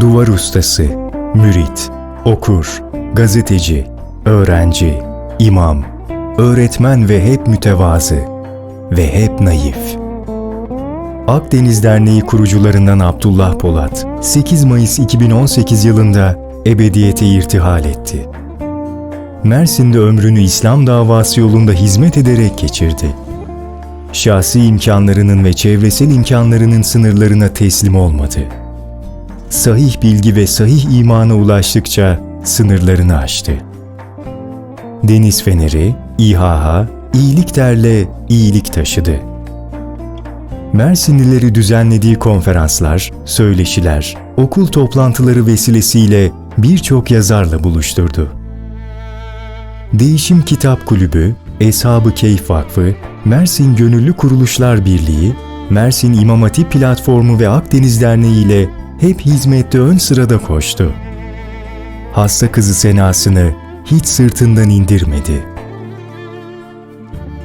Duvar ustası, mürit, okur, gazeteci, öğrenci, imam, öğretmen ve hep mütevazı ve hep naif. Akdeniz Derneği kurucularından Abdullah Polat, 8 Mayıs 2018 yılında ebediyete irtihal etti. Mersin'de ömrünü İslam davası yolunda hizmet ederek geçirdi. Şahsi imkanlarının ve çevresel imkanlarının sınırlarına teslim olmadı. Sahih bilgi ve sahih imana ulaştıkça sınırlarını aştı. Deniz Feneri, İHA, iyilik derle iyilik taşıdı. Mersinlileri düzenlediği konferanslar, söyleşiler, okul toplantıları vesilesiyle birçok yazarla buluşturdu. Değişim Kitap Kulübü, Eshab-ı Keyf Vakfı, Mersin Gönüllü Kuruluşlar Birliği, Mersin İmam Hatip Platformu ve Akdeniz Derneği ile hep hizmette ön sırada koştu. Hasta kızı senasını hiç sırtından indirmedi.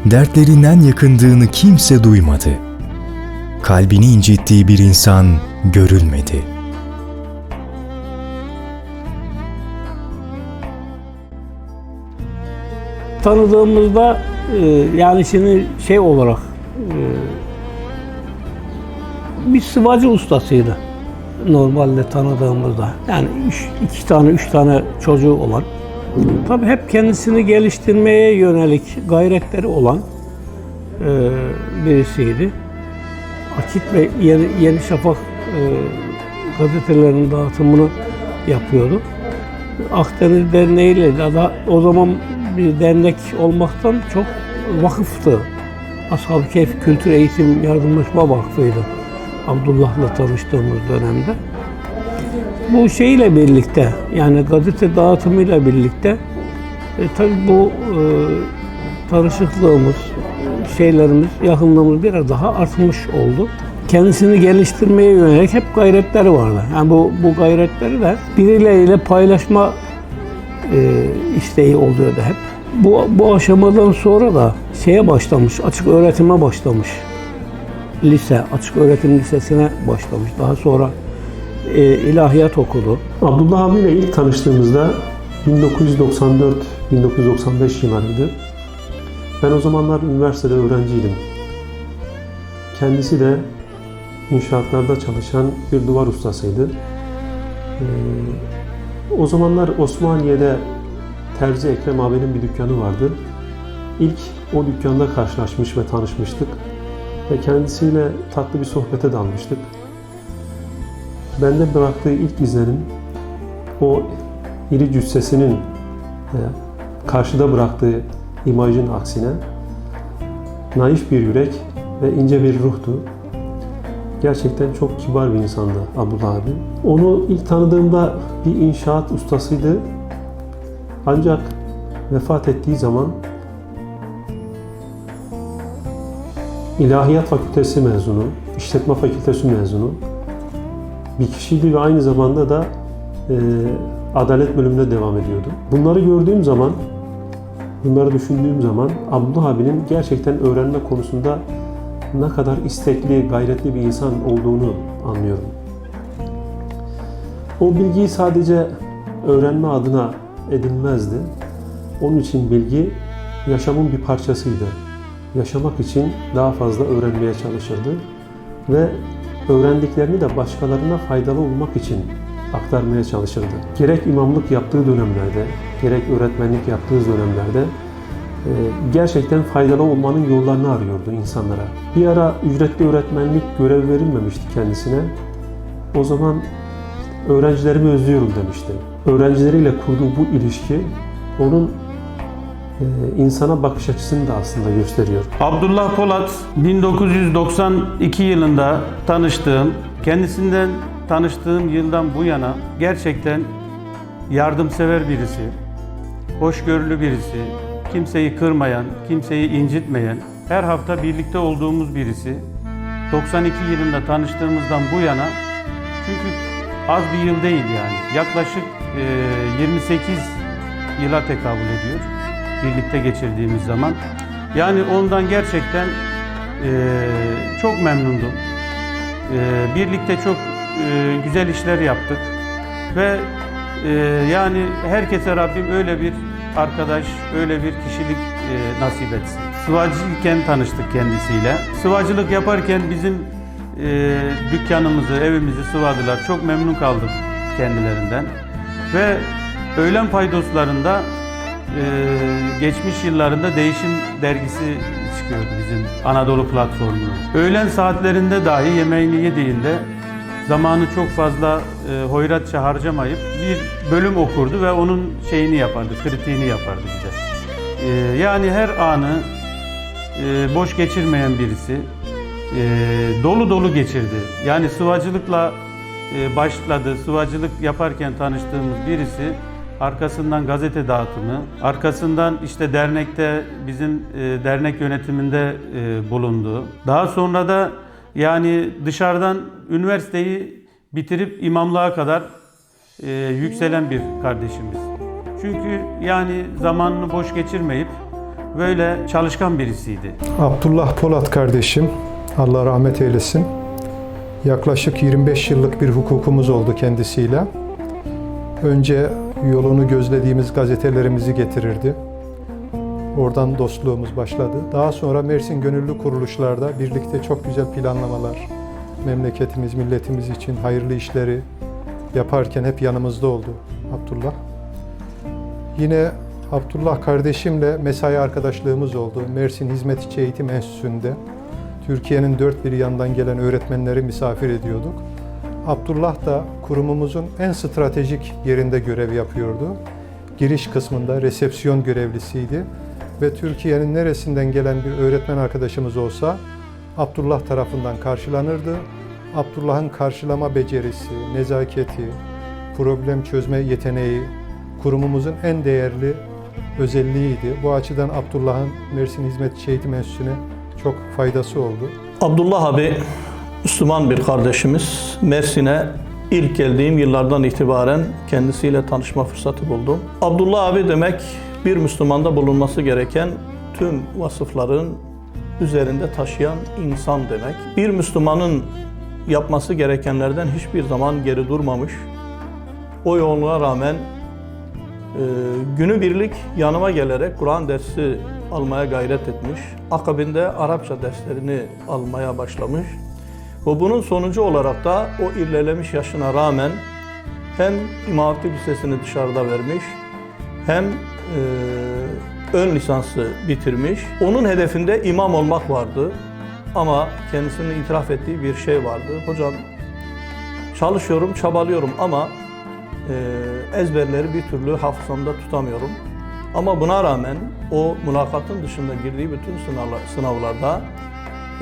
Dertlerinden yakındığını kimse duymadı. Kalbini incittiği bir insan görülmedi. tanıdığımızda e, yani şimdi şey olarak e, bir sıvacı ustasıydı normalde tanıdığımızda. Yani üç, iki tane, üç tane çocuğu olan. Tabii hep kendisini geliştirmeye yönelik gayretleri olan e, birisiydi. Akit ve Yeni, Yeni Şafak e, gazetelerinin dağıtımını yapıyordu. Akdeniz Derneği ile o zaman bir dernek olmaktan çok vakıftı. Ashab-ı Kültür Eğitim Yardımlaşma Vakfı'ydı. Abdullah'la tanıştığımız dönemde. Bu şeyle birlikte yani gazete dağıtımıyla birlikte e, tabii bu e, tanışıklığımız, şeylerimiz, yakınlığımız biraz daha artmış oldu. Kendisini geliştirmeye yönelik hep gayretleri vardı. Yani bu, bu gayretleri de birileriyle paylaşma isteği oluyordu hep. Bu, bu aşamadan sonra da şeye başlamış, açık öğretime başlamış. Lise, açık öğretim lisesine başlamış. Daha sonra e, ilahiyat okudu. Abdullah abiyle ilk tanıştığımızda 1994-1995 yıllarıydı. Ben o zamanlar üniversitede öğrenciydim. Kendisi de inşaatlarda çalışan bir duvar ustasıydı. Ee, o zamanlar Osmaniye'de Terzi Ekrem abinin bir dükkanı vardı. İlk o dükkanda karşılaşmış ve tanışmıştık. Ve kendisiyle tatlı bir sohbete dalmıştık. Bende bıraktığı ilk izlenim o iri cüssesinin e, karşıda bıraktığı imajın aksine naif bir yürek ve ince bir ruhtu. Gerçekten çok kibar bir insandı Abdullah abi. Onu ilk tanıdığımda bir inşaat ustasıydı. Ancak vefat ettiği zaman İlahiyat Fakültesi mezunu, İşletme Fakültesi mezunu bir kişiydi ve aynı zamanda da e, adalet bölümünde devam ediyordu. Bunları gördüğüm zaman, bunları düşündüğüm zaman Abdullah abinin gerçekten öğrenme konusunda ne kadar istekli, gayretli bir insan olduğunu anlıyorum. O bilgiyi sadece öğrenme adına edinmezdi. Onun için bilgi yaşamın bir parçasıydı. Yaşamak için daha fazla öğrenmeye çalışırdı ve öğrendiklerini de başkalarına faydalı olmak için aktarmaya çalışırdı. Gerek imamlık yaptığı dönemlerde, gerek öğretmenlik yaptığı dönemlerde gerçekten faydalı olmanın yollarını arıyordu insanlara. Bir ara ücretli öğretmenlik görev verilmemişti kendisine. O zaman öğrencilerimi özlüyorum demişti. Öğrencileriyle kurduğu bu ilişki onun e, insana bakış açısını da aslında gösteriyor. Abdullah Polat 1992 yılında tanıştığım, kendisinden tanıştığım yıldan bu yana gerçekten yardımsever birisi, hoşgörülü birisi, kimseyi kırmayan, kimseyi incitmeyen, her hafta birlikte olduğumuz birisi. 92 yılında tanıştığımızdan bu yana çünkü az bir yıl değil yani yaklaşık e, 28 yıla tekabül ediyor birlikte geçirdiğimiz zaman. Yani ondan gerçekten eee, çok memnundum. Ee, birlikte çok e, güzel işler yaptık ve e, yani herkese Rabbim öyle bir arkadaş, öyle bir kişilik e, nasip etsin. Sıvacıyken tanıştık kendisiyle. Sıvacılık yaparken bizim e, dükkanımızı, evimizi sıvadılar. Çok memnun kaldık kendilerinden. Ve öğlen paydoslarında e, geçmiş yıllarında Değişim dergisi çıkıyordu bizim Anadolu platformuna. Öğlen saatlerinde dahi yemeğini yediğinde zamanı çok fazla e, hoyratça harcamayıp bir bölüm okurdu ve onun şeyini yapardı, kritiğini yapardı bize. E, yani her anı e, boş geçirmeyen birisi, e, dolu dolu geçirdi. Yani sıvacılıkla e, başladı, sıvacılık yaparken tanıştığımız birisi arkasından gazete dağıtımı, arkasından işte dernekte bizim e, dernek yönetiminde e, bulundu. Daha sonra da yani dışarıdan üniversiteyi bitirip imamlığa kadar e, yükselen bir kardeşimiz. Çünkü yani zamanını boş geçirmeyip böyle çalışkan birisiydi. Abdullah Polat kardeşim, Allah rahmet eylesin. Yaklaşık 25 yıllık bir hukukumuz oldu kendisiyle. Önce yolunu gözlediğimiz gazetelerimizi getirirdi. Oradan dostluğumuz başladı. Daha sonra Mersin Gönüllü Kuruluşlar'da birlikte çok güzel planlamalar, memleketimiz, milletimiz için hayırlı işleri yaparken hep yanımızda oldu Abdullah. Yine Abdullah kardeşimle mesai arkadaşlığımız oldu. Mersin Hizmet İçi Eğitim Enstitüsü'nde Türkiye'nin dört bir yandan gelen öğretmenleri misafir ediyorduk. Abdullah da kurumumuzun en stratejik yerinde görev yapıyordu. Giriş kısmında resepsiyon görevlisiydi ve Türkiye'nin neresinden gelen bir öğretmen arkadaşımız olsa Abdullah tarafından karşılanırdı. Abdullah'ın karşılama becerisi, nezaketi, problem çözme yeteneği kurumumuzun en değerli özelliğiydi. Bu açıdan Abdullah'ın Mersin Hizmet Eğitim Enstitüsü'ne çok faydası oldu. Abdullah abi Müslüman bir kardeşimiz. Mersin'e ilk geldiğim yıllardan itibaren kendisiyle tanışma fırsatı buldum. Abdullah abi demek bir Müslümanda bulunması gereken tüm vasıfların üzerinde taşıyan insan demek. Bir Müslümanın yapması gerekenlerden hiçbir zaman geri durmamış. O yoğunluğa rağmen ee, günübirlik yanıma gelerek Kur'an dersi almaya gayret etmiş. Akabinde Arapça derslerini almaya başlamış. Ve bunun sonucu olarak da o ilerlemiş yaşına rağmen hem İmam Hatip Lisesi'ni dışarıda vermiş hem e, ön lisansı bitirmiş. Onun hedefinde imam olmak vardı. Ama kendisinin itiraf ettiği bir şey vardı. Hocam çalışıyorum, çabalıyorum ama e, ezberleri bir türlü hafızamda tutamıyorum. Ama buna rağmen o mülakatın dışında girdiği bütün sınavlar, sınavlarda,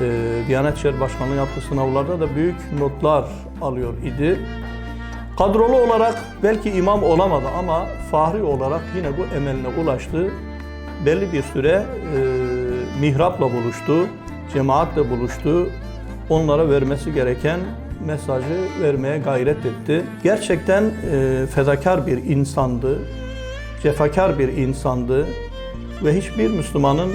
e, Diyanet İşleri Başkanlığı yaptığı sınavlarda da büyük notlar alıyor idi. Kadrolu olarak belki imam olamadı ama fahri olarak yine bu emeline ulaştı. Belli bir süre e, mihrapla buluştu, cemaatle buluştu. Onlara vermesi gereken mesajı vermeye gayret etti. Gerçekten e, fedakar bir insandı, cefakar bir insandı ve hiçbir Müslümanın e,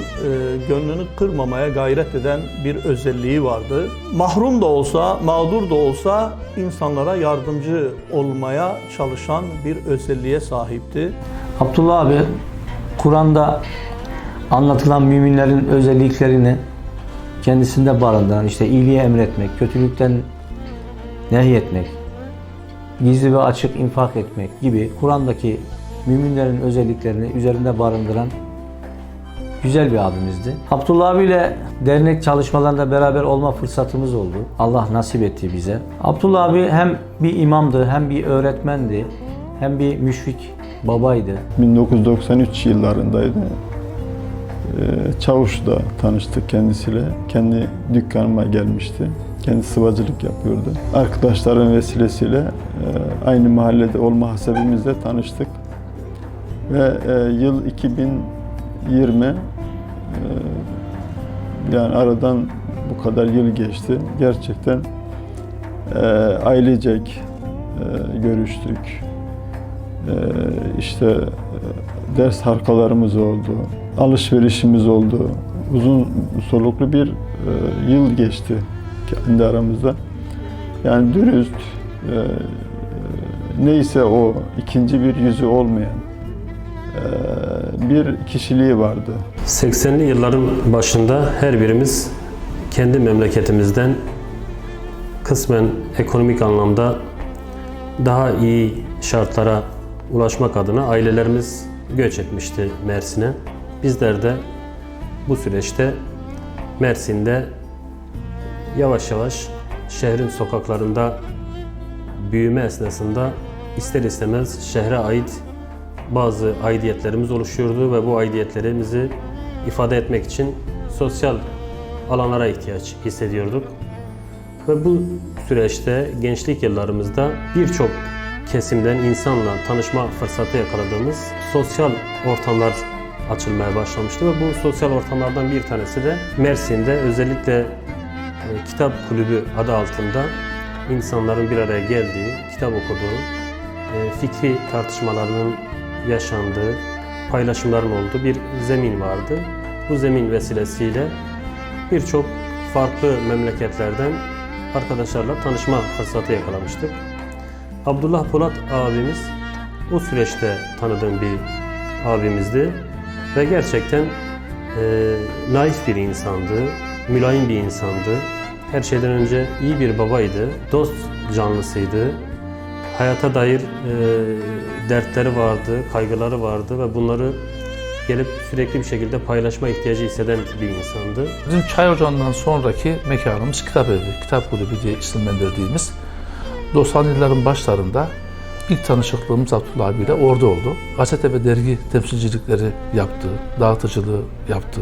gönlünü kırmamaya gayret eden bir özelliği vardı. Mahrum da olsa, mağdur da olsa insanlara yardımcı olmaya çalışan bir özelliğe sahipti. Abdullah abi Kur'an'da anlatılan müminlerin özelliklerini kendisinde barındıran işte iyiliği emretmek, kötülükten nehyetmek, gizli ve açık infak etmek gibi Kur'an'daki müminlerin özelliklerini üzerinde barındıran güzel bir abimizdi. Abdullah abiyle dernek çalışmalarında beraber olma fırsatımız oldu. Allah nasip etti bize. Abdullah abi hem bir imamdı, hem bir öğretmendi, hem bir müşfik babaydı. 1993 yıllarındaydı. Ee, Çavuş'la tanıştık kendisiyle. Kendi dükkanıma gelmişti. Kendi sıvacılık yapıyordu. Arkadaşların vesilesiyle e, aynı mahallede olma hasebimizle tanıştık. Ve e, yıl 2000 20 ee, yani aradan bu kadar yıl geçti. Gerçekten e, ailecek e, görüştük. E, işte ders harkalarımız oldu, alışverişimiz oldu. Uzun soluklu bir yıl geçti kendi aramızda. Yani dürüst, neyse o ikinci bir yüzü olmayan, bir kişiliği vardı. 80'li yılların başında her birimiz kendi memleketimizden kısmen ekonomik anlamda daha iyi şartlara ulaşmak adına ailelerimiz göç etmişti Mersin'e. Bizler de bu süreçte Mersin'de yavaş yavaş şehrin sokaklarında büyüme esnasında ister istemez şehre ait bazı aidiyetlerimiz oluşuyordu ve bu aidiyetlerimizi ifade etmek için sosyal alanlara ihtiyaç hissediyorduk. Ve bu süreçte gençlik yıllarımızda birçok kesimden insanla tanışma fırsatı yakaladığımız sosyal ortamlar açılmaya başlamıştı ve bu sosyal ortamlardan bir tanesi de Mersin'de özellikle e, kitap kulübü adı altında insanların bir araya geldiği, kitap okuduğu, e, fikri tartışmalarının yaşandığı, paylaşımların olduğu bir zemin vardı. Bu zemin vesilesiyle birçok farklı memleketlerden arkadaşlarla tanışma fırsatı yakalamıştık. Abdullah Polat abimiz o süreçte tanıdığım bir abimizdi ve gerçekten e, naif bir insandı, mülayim bir insandı. Her şeyden önce iyi bir babaydı, dost canlısıydı. Hayata dair e, dertleri vardı, kaygıları vardı ve bunları gelip sürekli bir şekilde paylaşma ihtiyacı hisseden bir insandı. Bizim Çay Ocağı'ndan sonraki mekanımız Kitap Evi, Kitap Kulübü diye isimlendirdiğimiz 90'lı yılların başlarında ilk tanışıklığımız Abdullah abiyle orada oldu. Gazete ve dergi temsilcilikleri yaptı, dağıtıcılığı yaptı.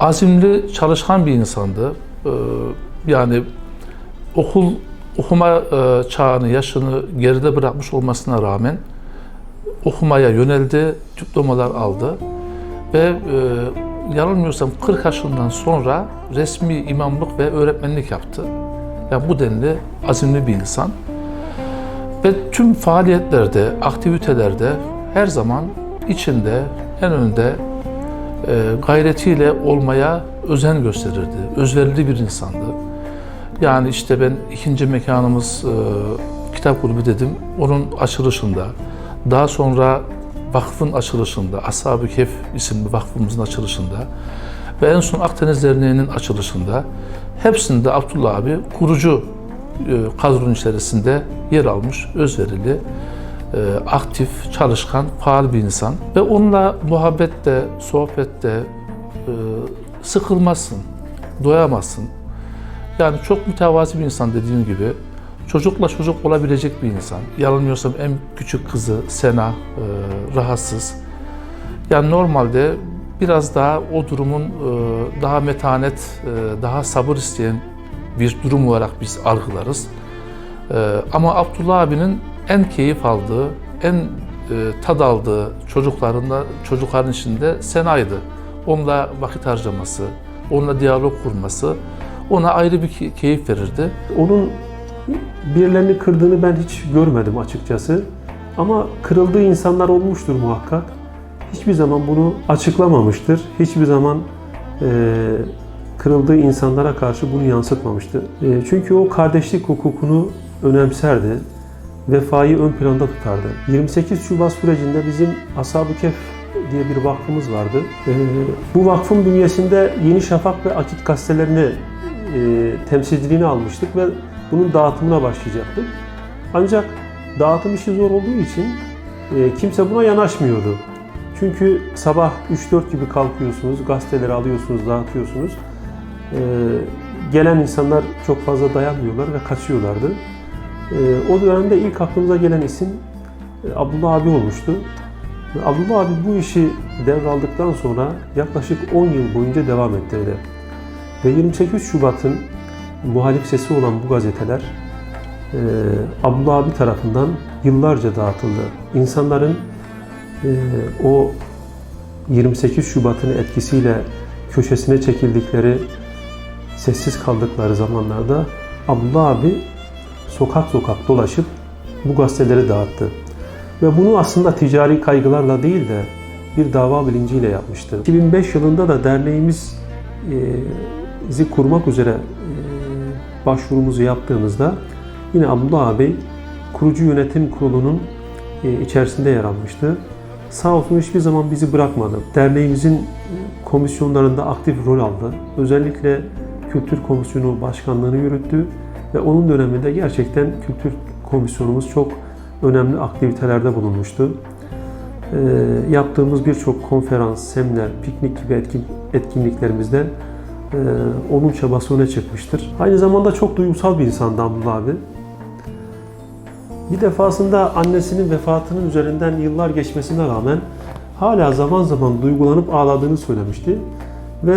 Azimli, çalışkan bir insandı. Ee, Yani okul okuma e, çağını, yaşını geride bırakmış olmasına rağmen okumaya yöneldi, diplomalar aldı ve e, yanılmıyorsam 40 yaşından sonra resmi imamlık ve öğretmenlik yaptı. Yani bu denli azimli bir insan. Ve tüm faaliyetlerde, aktivitelerde her zaman içinde, en önde e, gayretiyle olmaya özen gösterirdi. Özverili bir insandı. Yani işte ben ikinci mekanımız e, kitap kulübü dedim. Onun açılışında, daha sonra vakfın açılışında, Ashab-ı Kehf isimli vakfımızın açılışında ve en son Akdeniz Derneği'nin açılışında hepsinde Abdullah abi kurucu e, kadronun içerisinde yer almış, özverili, e, aktif, çalışkan, faal bir insan. Ve onunla muhabbette, sohbette e, sıkılmazsın, doyamazsın. Yani çok mütevazi bir insan dediğim gibi. Çocukla çocuk olabilecek bir insan. Yanılmıyorsam en küçük kızı Sena e, rahatsız. Yani normalde biraz daha o durumun e, daha metanet, e, daha sabır isteyen bir durum olarak biz algılarız. E, ama Abdullah abinin en keyif aldığı, en e, tad aldığı çocuklarında, çocukların içinde Sena'ydı. Onunla vakit harcaması, onunla diyalog kurması ona ayrı bir key- keyif verirdi. Onun birilerini kırdığını ben hiç görmedim açıkçası. Ama kırıldığı insanlar olmuştur muhakkak. Hiçbir zaman bunu açıklamamıştır. Hiçbir zaman e, kırıldığı insanlara karşı bunu yansıtmamıştır. E, çünkü o kardeşlik hukukunu önemserdi. Vefayı ön planda tutardı. 28 Şubat sürecinde bizim Ashab-ı Kehf diye bir vakfımız vardı. E, bu vakfın bünyesinde Yeni Şafak ve Akit gazetelerini temsilciliğini almıştık ve bunun dağıtımına başlayacaktık. Ancak dağıtım işi zor olduğu için e, kimse buna yanaşmıyordu. Çünkü sabah 3-4 gibi kalkıyorsunuz, gazeteleri alıyorsunuz, dağıtıyorsunuz. E, gelen insanlar çok fazla dayanmıyorlar ve kaçıyorlardı. E, o dönemde ilk aklımıza gelen isim e, Abdullah abi olmuştu. Abdullah abi bu işi devraldıktan sonra yaklaşık 10 yıl boyunca devam ettirdi. Ve 28 Şubat'ın muhalif sesi olan bu gazeteler e, Abdullah abi tarafından yıllarca dağıtıldı. İnsanların e, o 28 Şubat'ın etkisiyle köşesine çekildikleri, sessiz kaldıkları zamanlarda Abdullah abi sokak sokak dolaşıp bu gazeteleri dağıttı. Ve bunu aslında ticari kaygılarla değil de bir dava bilinciyle yapmıştı. 2005 yılında da derneğimiz e, kurmak üzere e, başvurumuzu yaptığımızda yine Abdullah ağabey kurucu yönetim kurulunun e, içerisinde yer almıştı. Sağ olsun hiçbir zaman bizi bırakmadı. Derneğimizin komisyonlarında aktif rol aldı. Özellikle Kültür Komisyonu Başkanlığını yürüttü ve onun döneminde gerçekten Kültür Komisyonumuz çok önemli aktivitelerde bulunmuştu. Ee, yaptığımız birçok konferans, seminer, piknik gibi etkin, etkinliklerimizde e, onun çabası öne çıkmıştır. Aynı zamanda çok duygusal bir insandı Abdullah abi. Bir defasında annesinin vefatının üzerinden yıllar geçmesine rağmen hala zaman zaman duygulanıp ağladığını söylemişti. Ve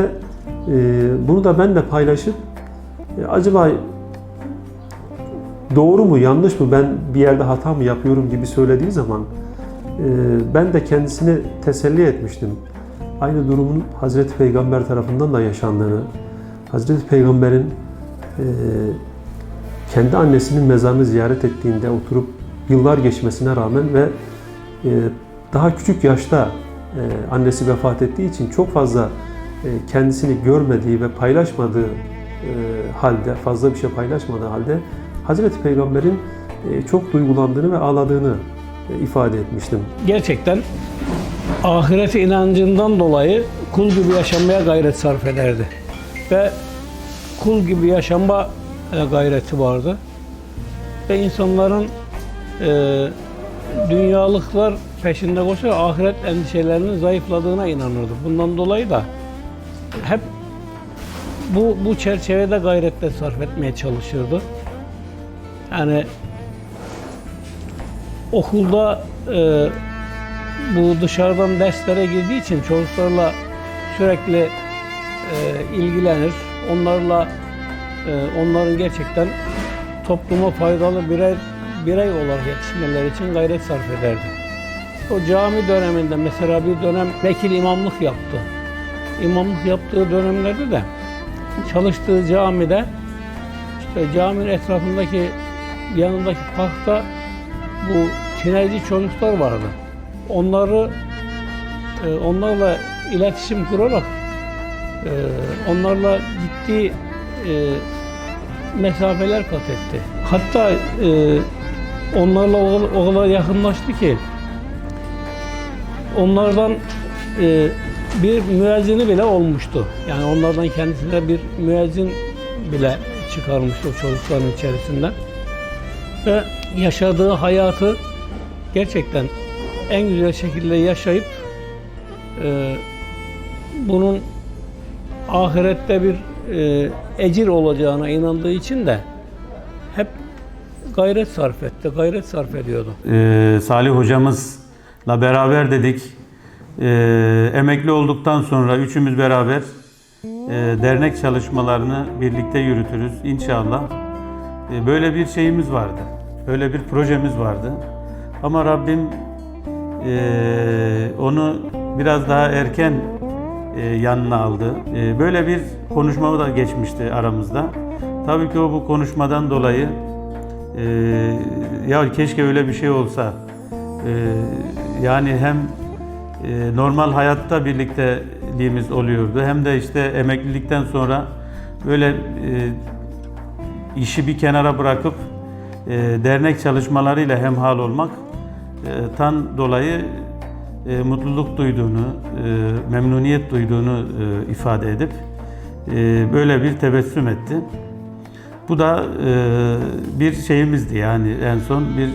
e, bunu da ben de paylaşıp e, acaba doğru mu yanlış mı ben bir yerde hata mı yapıyorum gibi söylediği zaman e, ben de kendisini teselli etmiştim. Aynı durumun Hazreti Peygamber tarafından da yaşandığını, Hazreti Peygamber'in e, kendi annesinin mezarını ziyaret ettiğinde oturup yıllar geçmesine rağmen ve e, daha küçük yaşta e, annesi vefat ettiği için çok fazla kendisini görmediği ve paylaşmadığı halde, fazla bir şey paylaşmadığı halde Hazreti Peygamber'in çok duygulandığını ve ağladığını ifade etmiştim. Gerçekten ahirete inancından dolayı kul gibi yaşamaya gayret sarf ederdi. Ve kul gibi yaşama e, gayreti vardı. Ve insanların e, dünyalıklar peşinde koşarak ahiret endişelerinin zayıfladığına inanırdı. Bundan dolayı da hep bu, bu çerçevede gayretler sarf etmeye çalışırdı. Yani okulda e, bu dışarıdan derslere girdiği için çocuklarla sürekli e, ilgilenir. Onlarla e, onların gerçekten topluma faydalı birey birey olarak yetişmeleri için gayret sarf ederdi. O cami döneminde mesela bir dönem vekil imamlık yaptı. İmamlık yaptığı dönemlerde de çalıştığı camide işte caminin etrafındaki yanındaki parkta bu tinerci çocuklar vardı. Onları e, onlarla iletişim kurarak e, onlarla ciddi e, mesafeler kat etti. Hatta onlarla o, kadar yakınlaştı ki onlardan bir müezzini bile olmuştu. Yani onlardan kendisine bir müezzin bile çıkarmıştı o çocukların içerisinden. Ve yaşadığı hayatı gerçekten en güzel şekilde yaşayıp e, bunun ahirette bir e, ecir olacağına inandığı için de hep gayret sarf etti, gayret sarf ediyordu. Ee, Salih hocamızla beraber dedik. Ee, emekli olduktan sonra üçümüz beraber e, dernek çalışmalarını birlikte yürütürüz inşallah. Ee, böyle bir şeyimiz vardı. Böyle bir projemiz vardı. Ama Rabbim e, onu biraz daha erken e, yanına aldı. E, böyle bir konuşma da geçmişti aramızda. Tabii ki o bu konuşmadan dolayı e, ya keşke öyle bir şey olsa. E, yani hem e, normal hayatta birlikteliğimiz oluyordu hem de işte emeklilikten sonra böyle e, işi bir kenara bırakıp e, dernek çalışmalarıyla hemhal olmak tan dolayı e, mutluluk duyduğunu, e, memnuniyet duyduğunu e, ifade edip e, böyle bir tebessüm etti. Bu da e, bir şeyimizdi yani en son bir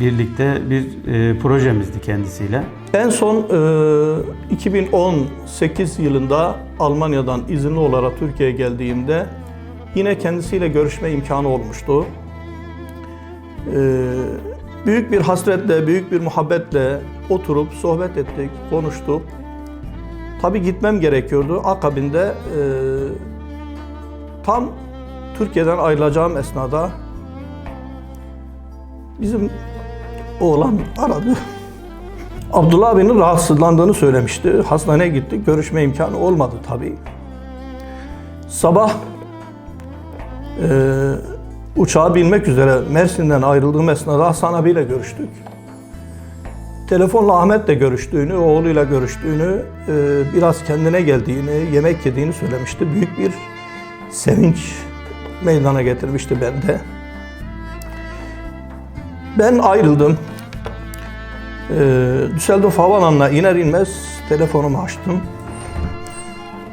birlikte bir e, projemizdi kendisiyle. En son e, 2018 yılında Almanya'dan izinli olarak Türkiye'ye geldiğimde yine kendisiyle görüşme imkanı olmuştu. E, büyük bir hasretle, büyük bir muhabbetle oturup sohbet ettik, konuştuk. Tabii gitmem gerekiyordu. Akabinde e, tam Türkiye'den ayrılacağım esnada bizim oğlan aradı. Abdullah abinin rahatsızlandığını söylemişti. Hastaneye gittik. Görüşme imkanı olmadı tabii. Sabah e, uçağa binmek üzere Mersin'den ayrıldığım esnada Hasan abiyle görüştük. Telefonla Ahmet'le görüştüğünü, oğluyla görüştüğünü, e, biraz kendine geldiğini, yemek yediğini söylemişti. Büyük bir sevinç meydana getirmişti bende. Ben ayrıldım. Ee, Düsseldorf Havaalanı'na iner inmez telefonumu açtım.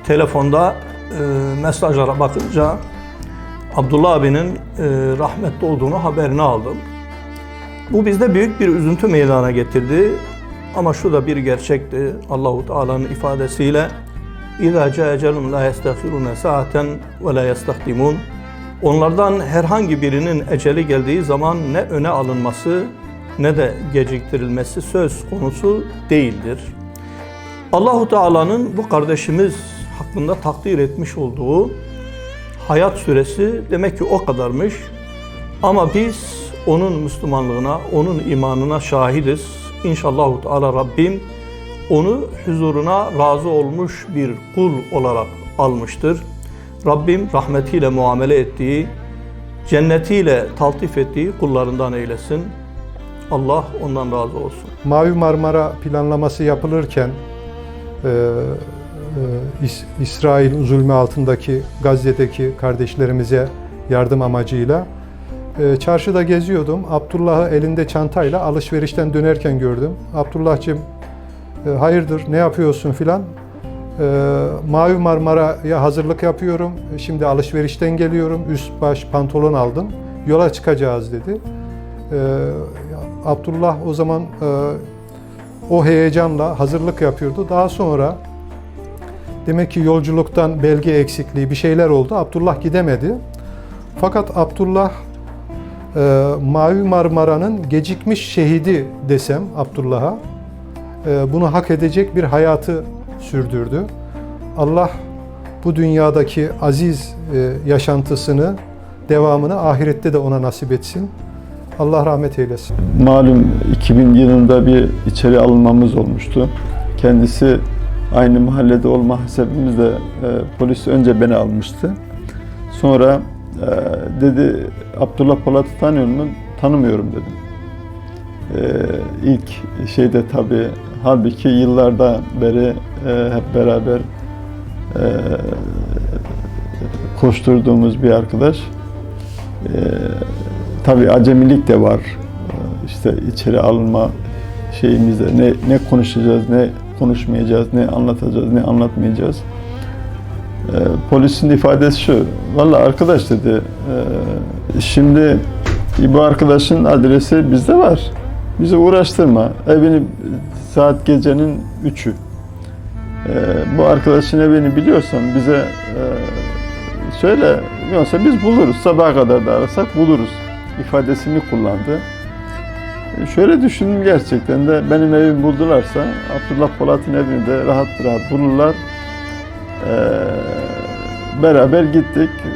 Telefonda e, mesajlara bakınca Abdullah abinin e, rahmetli olduğunu haberini aldım. Bu bizde büyük bir üzüntü meydana getirdi. Ama şu da bir gerçekti. Allahu Teala'nın ifadesiyle İza caa ecelun la yestahirune saaten ve la. Onlardan herhangi birinin eceli geldiği zaman ne öne alınması ne de geciktirilmesi söz konusu değildir. Allahu Teala'nın bu kardeşimiz hakkında takdir etmiş olduğu hayat süresi demek ki o kadarmış. Ama biz onun Müslümanlığına, onun imanına şahidiz. İnşallah Teala Rabbim onu huzuruna razı olmuş bir kul olarak almıştır. Rabbim rahmetiyle muamele ettiği, cennetiyle taltif ettiği kullarından eylesin. Allah ondan razı olsun. Mavi Marmara planlaması yapılırken e, İs- İsrail zulmü altındaki Gazze'deki kardeşlerimize yardım amacıyla e, çarşıda geziyordum. Abdullah'ı elinde çantayla alışverişten dönerken gördüm. Abdullah'cığım e, hayırdır ne yapıyorsun filan. E, Mavi Marmara'ya hazırlık yapıyorum. Şimdi alışverişten geliyorum. Üst baş pantolon aldım. Yola çıkacağız dedi. Abdullah o zaman o heyecanla hazırlık yapıyordu. Daha sonra demek ki yolculuktan belge eksikliği bir şeyler oldu. Abdullah gidemedi. Fakat Abdullah e, Mavi Marmara'nın gecikmiş şehidi desem Abdullah'a e, bunu hak edecek bir hayatı sürdürdü. Allah bu dünyadaki aziz e, yaşantısını, devamını ahirette de ona nasip etsin. Allah rahmet eylesin. Malum 2000 yılında bir içeri alınmamız olmuştu. Kendisi aynı mahallede olma sebebimizle e, polis önce beni almıştı. Sonra e, dedi Abdullah Polat'ı tanıyor musun? Tanımıyorum dedim. E, ilk şeyde tabii halbuki yıllarda beri e, hep beraber e, koşturduğumuz bir arkadaş. E, tabii acemilik de var. E, işte içeri alınma şeyimizde ne ne konuşacağız, ne konuşmayacağız, ne anlatacağız, ne anlatmayacağız. E, polisin ifadesi şu, valla arkadaş dedi, e, şimdi bu arkadaşın adresi bizde var. Bizi uğraştırma. Evini saat gecenin üçü. E, bu arkadaşın evini biliyorsan bize e, söyle. Yoksa biz buluruz. Sabaha kadar da arasak buluruz. ifadesini kullandı. Şöyle düşündüm gerçekten de benim evimi buldularsa Abdullah Polat'ın evini de rahat rahat bulurlar. Ee, beraber gittik. Ee,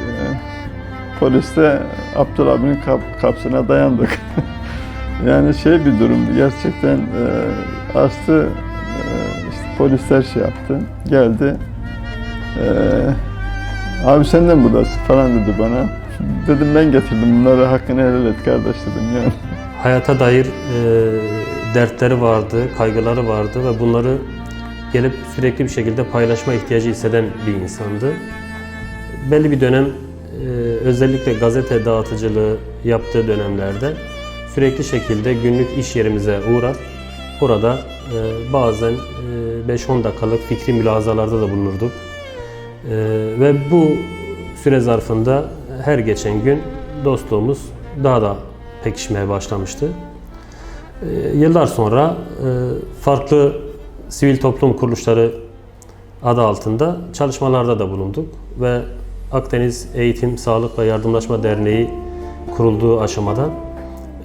poliste Abdullah abinin kap- kapsına dayandık. yani şey bir durumdu gerçekten e, astı e, işte polisler şey yaptı geldi Ee, abi sen de mi buradasın falan dedi bana dedim ben getirdim bunları hakkını helal et kardeş dedim yani hayata dair e, dertleri vardı, kaygıları vardı ve bunları gelip sürekli bir şekilde paylaşma ihtiyacı hisseden bir insandı. Belli bir dönem e, özellikle gazete dağıtıcılığı yaptığı dönemlerde sürekli şekilde günlük iş yerimize uğrar. Orada e, bazen e, 5-10 dakikalık fikri mülazalarda da bulunurduk. E, ve bu süre zarfında her geçen gün dostluğumuz daha da pekişmeye başlamıştı. Ee, Yıllar sonra e, farklı sivil toplum kuruluşları adı altında çalışmalarda da bulunduk ve Akdeniz Eğitim, Sağlık ve Yardımlaşma Derneği kurulduğu aşamada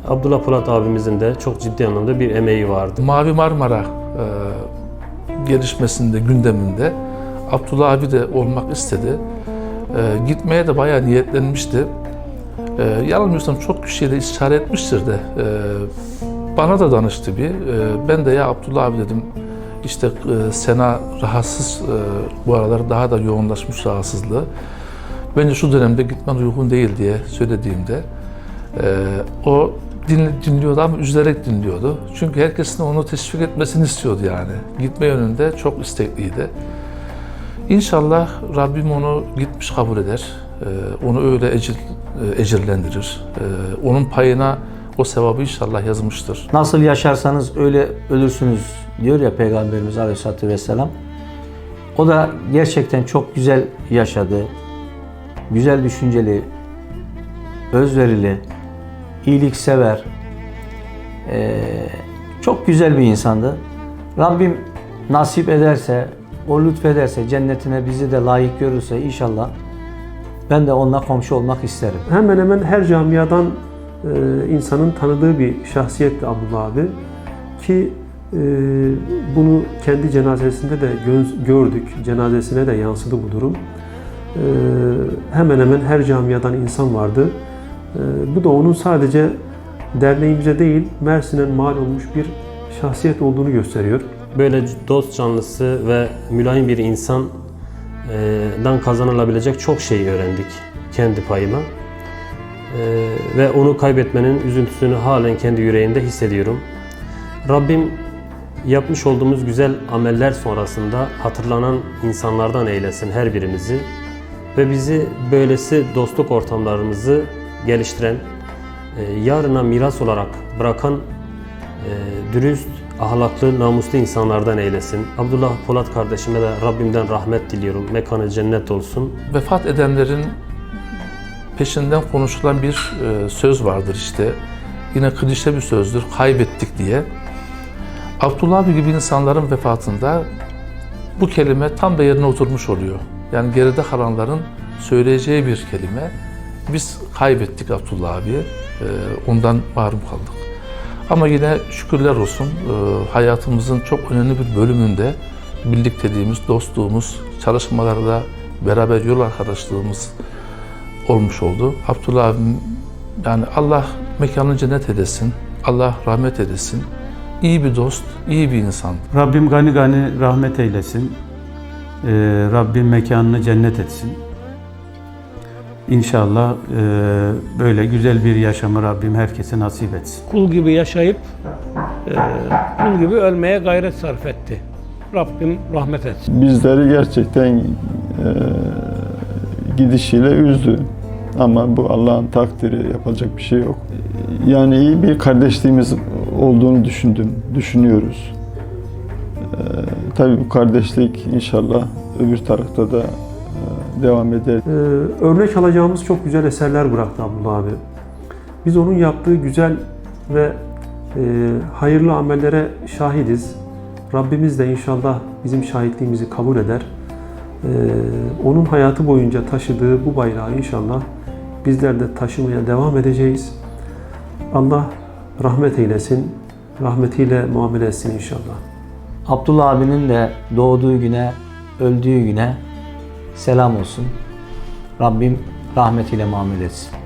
Abdullah Polat abimizin de çok ciddi anlamda bir emeği vardı. Mavi Marmara e, gelişmesinde, gündeminde Abdullah abi de olmak istedi. E, gitmeye de bayağı niyetlenmişti. E, yanılmıyorsam çok kişiye de istişare etmiştir de. E, bana da danıştı bir. E, ben de ya Abdullah abi dedim işte e, Sena rahatsız e, bu aralar daha da yoğunlaşmış rahatsızlığı. Bence şu dönemde gitmen uygun değil diye söylediğimde e, o din, dinliyordu ama üzülerek dinliyordu. Çünkü herkesin onu teşvik etmesini istiyordu yani. Gitme yönünde çok istekliydi. İnşallah Rabbim onu gitmiş kabul eder. E, onu öyle ecir, e, ecirlendirir. E, onun payına o sevabı inşallah yazmıştır. Nasıl yaşarsanız öyle ölürsünüz diyor ya Peygamberimiz Aleyhisselatü Vesselam. O da gerçekten çok güzel yaşadı. Güzel düşünceli, özverili, iyiliksever, eee, çok güzel bir insandı. Rabbim nasip ederse, o lütfederse, cennetine bizi de layık görürse inşallah ben de onunla komşu olmak isterim. Hemen hemen her camiadan e, insanın tanıdığı bir şahsiyetti Abdullah abi. Ki e, bunu kendi cenazesinde de gö- gördük. Cenazesine de yansıdı bu durum. E, hemen hemen her camiadan insan vardı. Bu da onun sadece derneğimize değil, Mersin'e mal olmuş bir şahsiyet olduğunu gösteriyor. Böyle dost canlısı ve mülayim bir insandan kazanılabilecek çok şey öğrendik kendi payıma. Ve onu kaybetmenin üzüntüsünü halen kendi yüreğimde hissediyorum. Rabbim yapmış olduğumuz güzel ameller sonrasında hatırlanan insanlardan eylesin her birimizi ve bizi böylesi dostluk ortamlarımızı geliştiren, yarına miras olarak bırakan dürüst, ahlaklı, namuslu insanlardan eylesin. Abdullah Polat kardeşime de Rabbimden rahmet diliyorum. Mekanı cennet olsun. Vefat edenlerin peşinden konuşulan bir e, söz vardır işte. Yine klişe bir sözdür, kaybettik diye. Abdullah abi gibi insanların vefatında bu kelime tam da yerine oturmuş oluyor. Yani geride kalanların söyleyeceği bir kelime. Biz kaybettik Abdullah abi, e, ondan mahrum kaldık. Ama yine şükürler olsun e, hayatımızın çok önemli bir bölümünde birlikteliğimiz, dostluğumuz, çalışmalarda beraber yol arkadaşlığımız olmuş oldu. Abdullah abim yani Allah mekanını cennet edesin, Allah rahmet edesin. İyi bir dost, iyi bir insan. Rabbim gani gani rahmet eylesin. Ee, Rabbim mekanını cennet etsin. İnşallah e, böyle güzel bir yaşamı Rabbim herkese nasip etsin. Kul gibi yaşayıp e, kul gibi ölmeye gayret sarf etti. Rabbim rahmet etsin. Bizleri gerçekten e, gidişiyle üzdü. Ama bu Allah'ın takdiri yapacak bir şey yok. Yani iyi bir kardeşliğimiz olduğunu düşündüm, düşünüyoruz. E, tabii bu kardeşlik inşallah öbür tarafta da devam eder. Ee, örnek alacağımız çok güzel eserler bıraktı Abdullah abi. Biz onun yaptığı güzel ve e, hayırlı amellere şahidiz. Rabbimiz de inşallah bizim şahitliğimizi kabul eder. Ee, onun hayatı boyunca taşıdığı bu bayrağı inşallah bizler de taşımaya devam edeceğiz. Allah rahmet eylesin, rahmetiyle muamele etsin inşallah. Abdullah abinin de doğduğu güne, öldüğü güne selam olsun. Rabbim rahmetiyle muamele etsin.